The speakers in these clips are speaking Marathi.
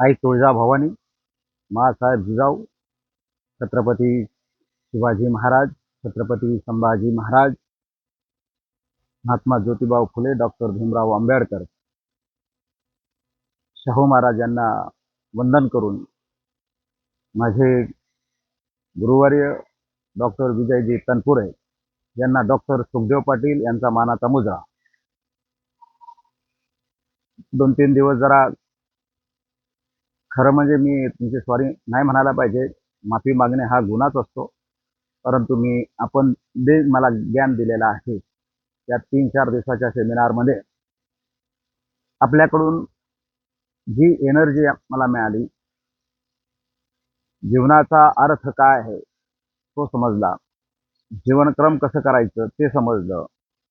आई तुळजा भवानी माँसाहेब जिजाऊ छत्रपती शिवाजी महाराज छत्रपती संभाजी महाराज महात्मा ज्योतिबा फुले डॉक्टर भीमराव आंबेडकर. शाहू महाराज यांना वंदन करून माझे गुरुवर्य डॉक्टर विजयजी तनपुरे यांना डॉक्टर सुखदेव पाटील यांचा मानाचा मुजरा. दोन तीन दिवस जरा खरं म्हणजे मी तुमची सॉरी नाही म्हणायला पाहिजे. माफी मागणे हा गुन्हाच असतो. परंतु मी आपण जे मला ज्ञान दिलेलं आहे. त्या तीन चार दिवसाच्या सेमिनारमध्ये आपल्याकडून जी एनर्जी मला मिळाली जीवनाचा अर्थ काय आहे तो समजला. जीवनक्रम कसं करायचं ते समजलं.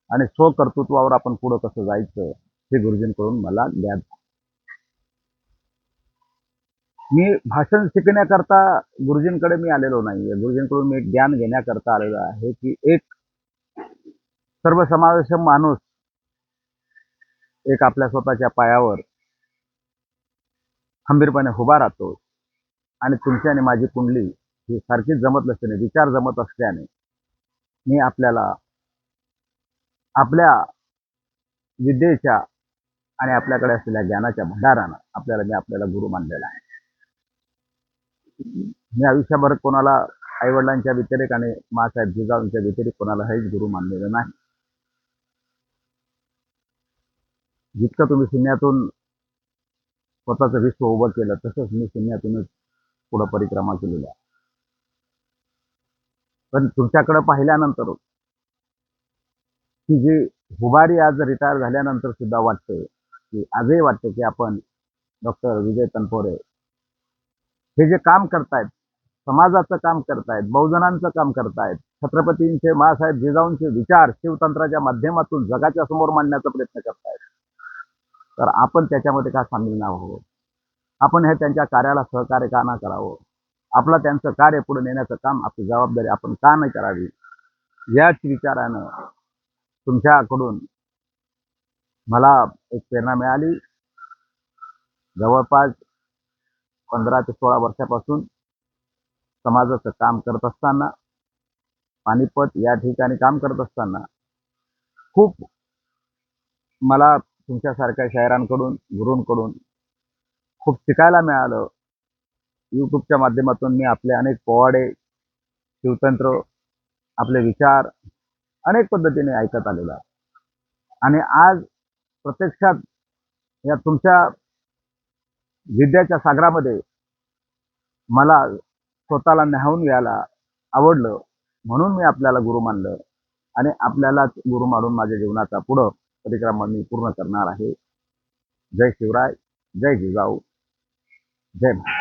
आणि स्वकर्तृत्वावर आपण पुढं कसं जायचं हे गुरुजींकडून मला ज्ञान मी भाषण शिकण्याकरता गुरुजींकडे मी आलेलो नाहीये. गुरुजींकडून मी ज्ञान घेण्याकरता आलेलो आहे की एक सर्वसमावेशक माणूस एक आपल्या स्वतःच्या पायावर खंबीरपणे उभा राहतो आणि तुमची आणि माझी कुंडली ही सारखीच जमत नसल्याने विचार जमत असल्याने मी आपल्याला आपल्या विद्येच्या आणि आपल्याकडे असलेल्या ज्ञानाच्या भंडारानं आपल्याला मी आपल्याला गुरु मानलेला आहे. मी आयुष्यभर कोणाला आईवडिलांच्या व्यतिरिक्त आणि मासाहेब जिजाऊंच्या व्यतिरिक्त कोणाला हेच गुरु मानलेलं नाही. जितकं तुम्ही शून्यातून स्वतःचं विश्व उभं केलं तसंच मी शून्यातूनच पुढं परिक्रमा केलेली आहे. पण तुमच्याकडे पाहिल्यानंतर की जी हुबारी आज रिटायर झाल्यानंतर सुद्धा वाटते की आजही वाटते की आपण डॉक्टर विजय तनपोरे हे जे काम करतायत समाजाचं काम करतायत बहुजनांचं काम करतायत छत्रपतींचे मासाहेब जिजाऊंचे विचार शिवतंत्राच्या माध्यमातून जगाच्या समोर मांडण्याचा प्रयत्न करतायत. तर आपण त्याच्यामध्ये का सामील ना व्हावं आपण हे त्यांच्या कार्याला सहकार्य का ना करावं? आपलं त्यांचं कार्य पुढे नेण्याचं काम आपली जबाबदारी आपण का नाही करावी? याच विचारानं तुमच्याकडून मला एक प्रेरणा मिळाली. जवळपास पंधरा ते सोळा वर्षापासून समाजाचं काम करत असताना पानिपत या ठिकाणी काम करत असताना खूप मला तुमच्यासारख्या शायरांकडून गुरूंकडून खूप शिकायला मिळालं. यूट्यूबच्या माध्यमातून मी आपले अनेक पोवाडे शिवतंत्र आपले विचार अनेक पद्धतीने ऐकत आलेला आणि आज प्रत्यक्षात या तुमच्या विद्याच्या सागरामध्ये मला स्वतःला न्याहून घ्यायला आवडलं म्हणून मी आपल्याला गुरु मानलं आणि आपल्यालाच गुरु मानून माझ्या जीवनाचा पुढं परिक्रमा मी पूर्ण करणार आहे. जय शिवराय जय जिजाऊ जय महाराज.